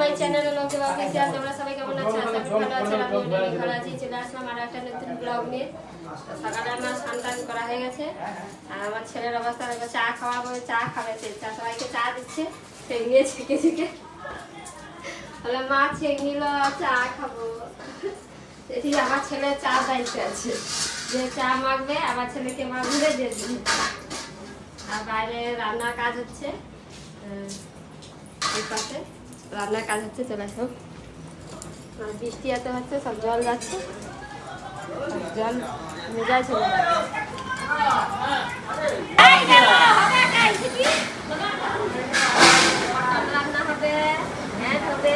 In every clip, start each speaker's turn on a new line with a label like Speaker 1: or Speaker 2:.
Speaker 1: My channel লোকে official তোমরা সবাই কেমন আছো? আশা করি ভালো আছো আমি একটা নতুন ব্লগ নিয়ে। সকালে আমার স্নান টান করা হয়ে গেছে। আর আমার ছেলের অবস্থা চা খাওয়াবো, চা খাবে। চা সবাইকে চা দিচ্ছে। সে নিয়ে বলে মা ছেঁক নিল চা খাব। এটি আমার ছেলে চা দায়িত্ব আছে। যে চা মাখবে, আমার ছেলেকে মা ঘুরে দিয়ে আর বাইরে রান্নার কাজ হচ্ছে এই পাশে রান্নার কাজ হচ্ছে চলে আসো আর বৃষ্টি এত হচ্ছে, সব জল যাচ্ছে। জল মেজায় চলে রান্না হবে হ্যাঁ হবে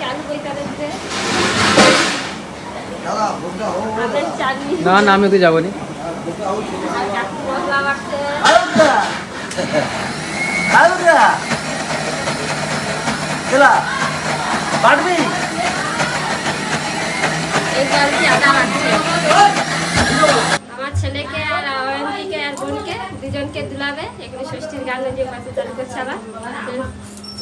Speaker 1: চালু বইতে দিতে আপেল চাটনি
Speaker 2: না না, আমি ওকে যাব নি। পারবি
Speaker 1: আমার ছেলেকে আর অয়ন্তিকে আর বোনকে দুজনকে দুলাবে। এখানে ষষ্ঠীর গান যে পাশে চালু করছে আবার।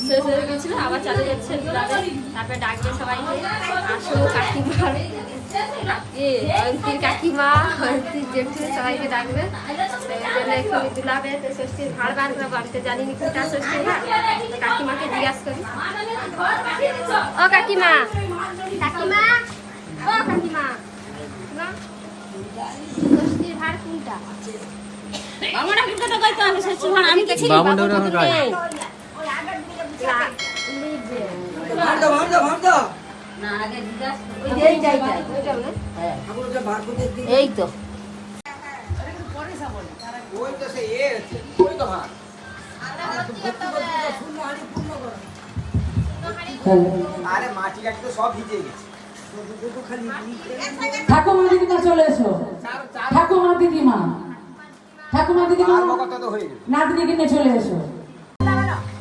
Speaker 1: শেষ হয়ে গেছিল, আবার চালু যাচ্ছে দুলাবে। তারপরে ডাকবে সবাইকে আসো কাকিমা কাকি অয়ন্তির কাকিমা অয়ন্তির জেঠু সবাইকে ডাকবে এখানে দুলাবে তো ষষ্ঠীর ভাড় বার করে বাড়িতে জানি নি কোনটা ষষ্ঠীর ভাড় কাকিমাকে জিজ্ঞাসা করি। ও কাকিমা। কাকিমা? ও কাকিমা। ষষ্ঠীর ভাড় কোনটা?
Speaker 2: বামুনটা ওটা আমার গায়ে।
Speaker 1: লা- লিবে। ওইটাই যাই, ওইটাও না?
Speaker 3: এই তো।
Speaker 4: আরে মাটি তো সব ভিজে গেছে।
Speaker 3: ঠাকুমা দিদিমা চলে এসো। ঠাকুমা দিদিমা। ঠাকুমা দিদিমা নাতনিকে নিয়ে চলে এসো।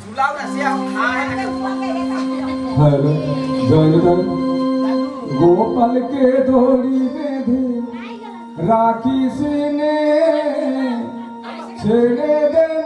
Speaker 4: চুলাও না সে না
Speaker 5: হর জয়দান গোপালকে ধরি বেঁধে রাখিস ছেড়ে দে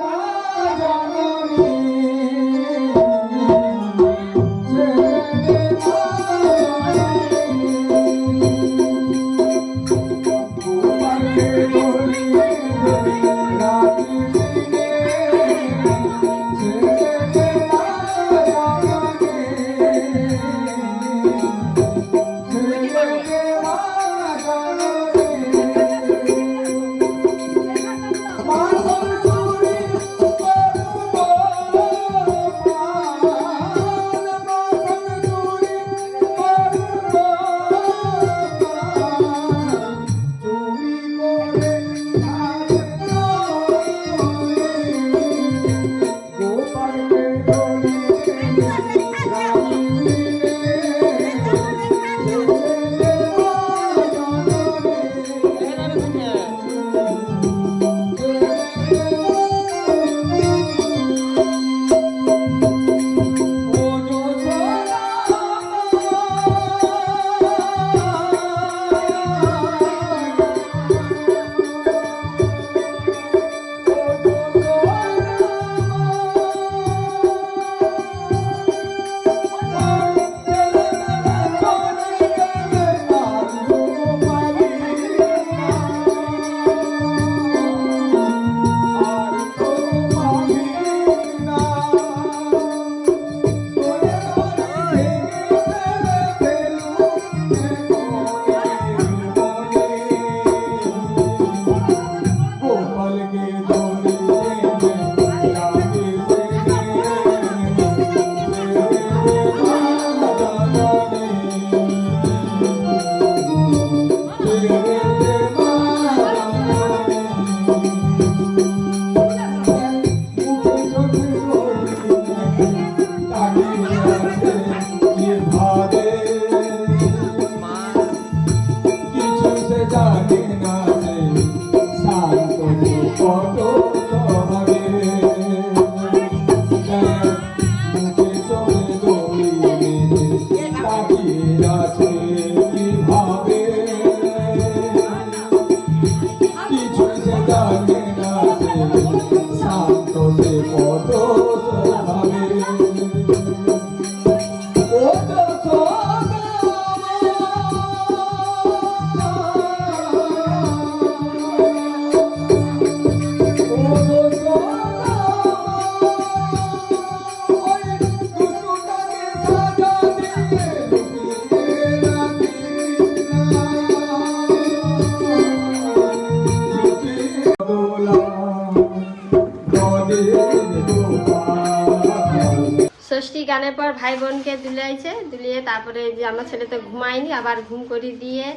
Speaker 1: ষষ্ঠী গানের পর ভাই বোনকে দুলিয়েছে দুলিয়ে তারপরে যে আমার ছেলে তো ঘুমায়নি, আবার ঘুম করি দিয়ে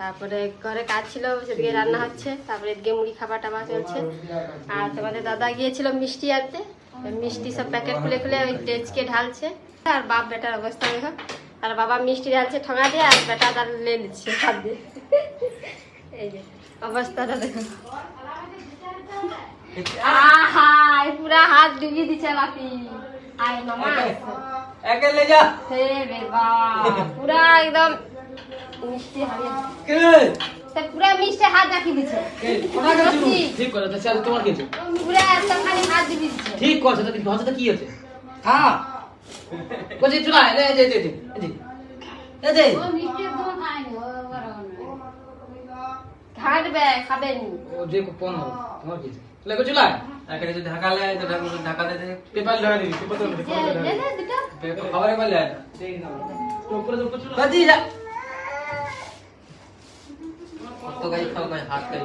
Speaker 1: তারপরে ঘরে কাজ ছিল, সেদিকে রান্না হচ্ছে। তারপরে এদিকে মুড়ি খাবার টাবার চলছে। আর তোমাদের দাদা গিয়েছিল মিষ্টি আনতে। মিষ্টি সব প্যাকেট খুলে খুলে ওই ডেচকে ঢালছে। আর বাপ বেটার অবস্থা দেখো। আর বাবা মিষ্টি ঢালছে ঠঙা দিয়ে, আর বেটা তার লে নিচ্ছে হাত দিয়ে। এই যে অবস্থাটা দেখো। আহা পুরা হাত ডুবিয়ে দিছে বাপি। আই মামা
Speaker 2: একে লে যা।
Speaker 1: হে রে বাপ পুরা একদম মিষ্টি হারিয়ে
Speaker 2: কে?
Speaker 1: সে পুরা মিষ্টি হাত রাখি দিছে।
Speaker 2: ওটা কিছু ঠিক করে তো চল তোমার কিছু
Speaker 1: পুরা একদম খালি হাত ডুবিয়ে
Speaker 2: ঠিক করছে তো কিন্তু হচ্ছে তো কি হচ্ছে হ্যাঁ কোচি চুলা এ
Speaker 1: ও মিষ্টি একদম খায়নি। ও ঘাটবে খাবেন।
Speaker 2: ও যে কোন তোমার কি লেগো চুলা যদি ঢাকা লে তো ঢাকা দে পেপার লাগা দিবি পেপার তো পেপার তো উপরে তো চুলা বাজি যা। তো গাই খাও গাই হাত গাই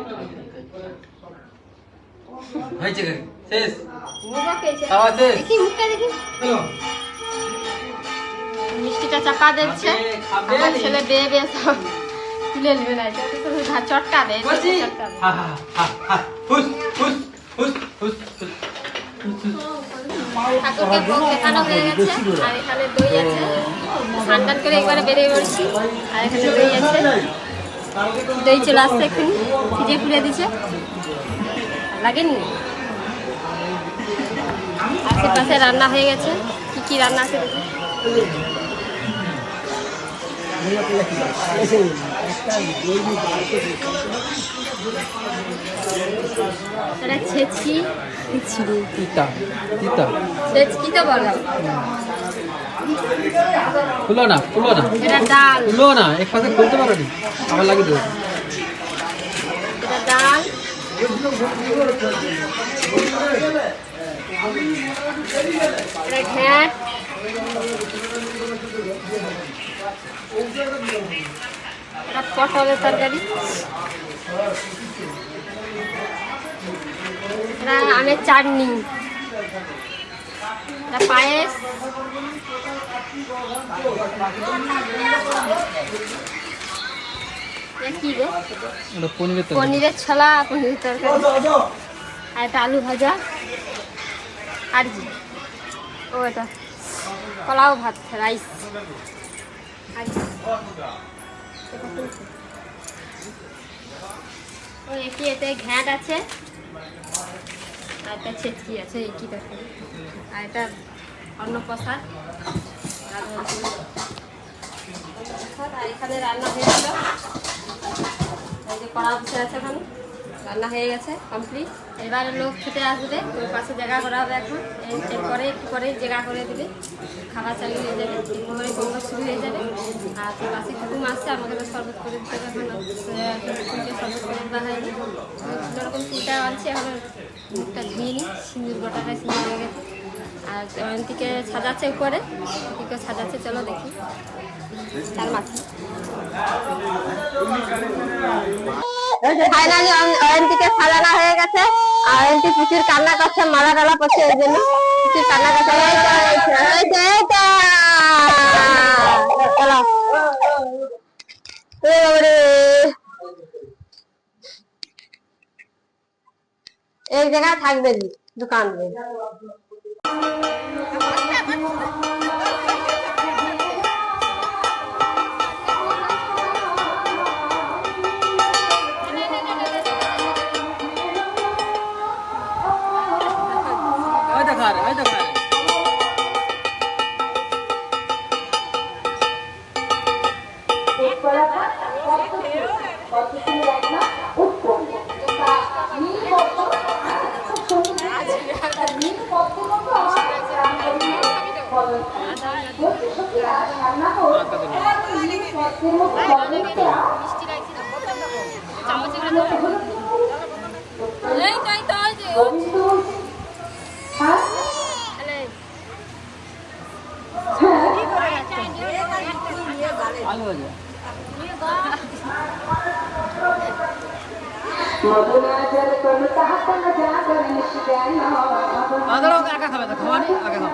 Speaker 2: হয়েছে গাই শেষ।
Speaker 1: খেয়েছে
Speaker 2: খাওয়া শেষ?
Speaker 1: দেখি মুখটা দেখি।
Speaker 2: হ্যালো।
Speaker 1: মিষ্টিটা চাপা দিচ্ছে। আমার ছেলে বেয়ে বেয়ে সব তুলে নেবে না। এটা তো ঘা চটকাবে হয়ে গেছে দই করে বেরিয়ে পড়ছি, আর এখানে দই চলে আসছে এক্ষুনি ভিজে পুড়ে দিছে লাগেনি? আশেপাশে রান্না হয়ে গেছে, কি কি রান্না আছে এটা ছেচকি ছিড়ি
Speaker 2: তিতা তিতা।
Speaker 1: ছেচকি তো বলো।
Speaker 2: খুলো না খুলো না।
Speaker 1: এটা ডাল।
Speaker 2: খুলো না এক পাশে খুলতে পারো নি। আবার লাগিয়ে দেবো
Speaker 1: এটা ডাল। এটা ঘ্যাট। এটা পটলের তরকারি? আমের চাটনি। পায়েস। কি
Speaker 2: পনিরের
Speaker 1: ছলা পনিরের তরকারি। আর একটা আলু ভাজা। আর কি? ও এটা। পোলাও ভাত রাইস। আর? ও একটি এতে ঘ্যাট আছে। আর একটা ছেচকি আছে, একই তরকারি আর এটা অন্ন প্রসাদ আর আর এখানে রান্না হয়েছিল এই যে কড়া বসে আছে এখন। রান্না হয়ে গেছে কমপ্লিট এবারে লোক খেতে আসবে ওর পাশে জায়গা করা হবে এখন। এর- এরপরে একটু পরে জায়গা করে দিবে। খাবার চালু হয়ে যাবে তিনবারে গঙ্গ শুরু হয়ে যাবে। আর তোর পাশে কুটুম আসছে আমাকে তো শরবত করে দিতে হবে শরবত করে দেওয়া হয়নি। রকম তিনটা আনছে, এখন মুখটা ধুয়ে নিই। সিঁদুর গোটাটা সিঁদুর হয়ে গেছে। আর জয়ন্তীকে সাজাচ্ছে উপরে। ওকে সাজাচ্ছে, চলো দেখি। চার মাথা ফাইনালি অয়ন্তীকে সাজানো হয়ে গেছে আর অয়ন্তী প্রচুর কান্না করছে মালা টালা করছে ওই জন্য প্রচুর কান্না করছে। এক জায়গায় থাকবে দোকান
Speaker 2: দাদারাও একা খাবে তো খাওয়া নেই
Speaker 6: একা খাবে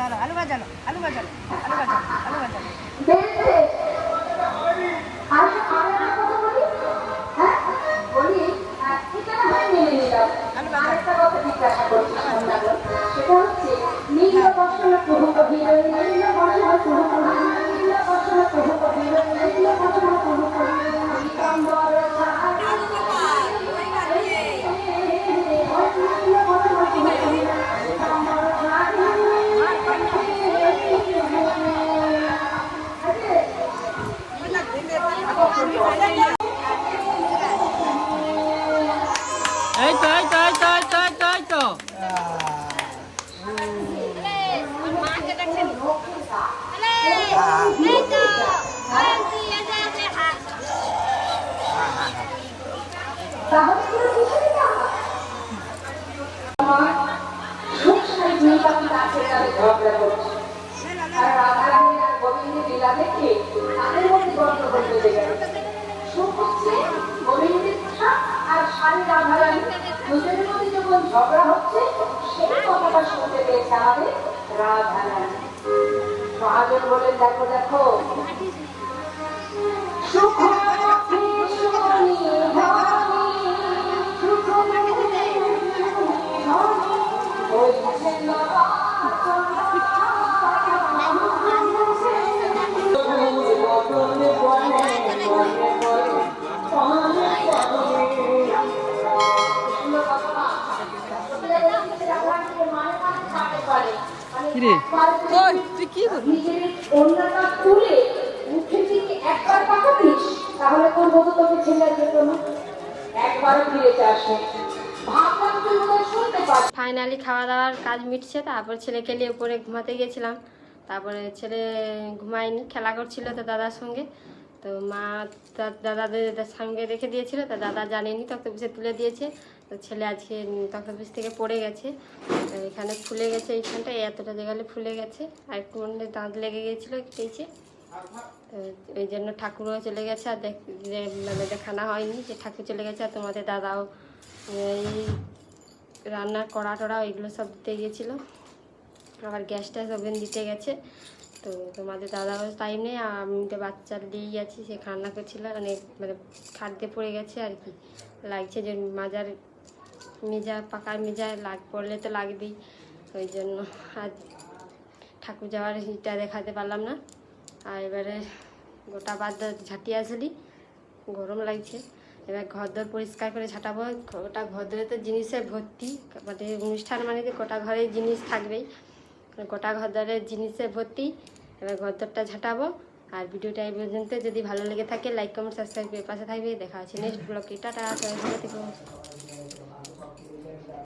Speaker 6: এলো আলু ভাজা লো, আলু ভাজা লো, আলু ভাজা আলু ভাজা আলু
Speaker 7: I'll be back. তোকে একবার
Speaker 1: ফাইনালি খাওয়া দাওয়ার কাজ মিটছে, তারপর ছেলেকে নিয়ে উপরে ঘুমাতে গেছিলাম তারপরে ছেলে ঘুমায়নি, খেলা করছিল তো দাদার সঙ্গে। তো মা তার দাদাদের সঙ্গে রেখে দিয়েছিল, তা দাদা জানেনি বিষে তুলে দিয়েছে। তো ছেলে আজকে বিষ থেকে পড়ে গেছে। এখানে ফুলে গেছে এইখানটা এতটা জায়গায় ফুলে গেছে। আর একটু দাঁত লেগে গিয়েছিল পেয়েছে ওই জন্য ঠাকুরও চলে গেছে আর মানে দেখানো হয়নি যে ঠাকুর চলে গেছে আর তোমাদের দাদাও এই রান্নার কড়া টড়া এগুলো সব দিতে গিয়েছিল। আবার গ্যাসটা সবেন দিতে গেছে। তো তোমাদের দাদাও টাইম নেই আর আমি তো বাচ্চা দিয়েই আছি, সে কান্না করছিল অনেক মানে খাদ্যে পড়ে গেছে আর কি। লাগছে যে মাজার মেজা, পাকা মেজা, লাগ পড়লে তো লাগবেই। ওই জন্য আর ঠাকুর যাওয়ার ইটা দেখাতে পারলাম না। আর এবারে গোটা বাদ ঝাঁটিয়ে আসলি গরম লাগছে। এবার ঘরদোর পরিষ্কার করে ঝাঁটাবো। গোটা ঘরদোরে তো জিনিসে ভর্তি। মানে অনুষ্ঠান মানে গোটা ঘরে জিনিস থাকবেই। গোটা ঘর ঘরদোরের জিনিসে ভর্তি। এবার ঘর ঘরদোরটা ঝাঁটাবো। আর ভিডিওটা এই পর্যন্ত। যদি ভালো লেগে থাকে লাইক কমেন্ট সাবস্ক্রাইব করে পাশে থাকবে। দেখা হচ্ছে নেক্সট ব্লগে টাটা সবাই ভালো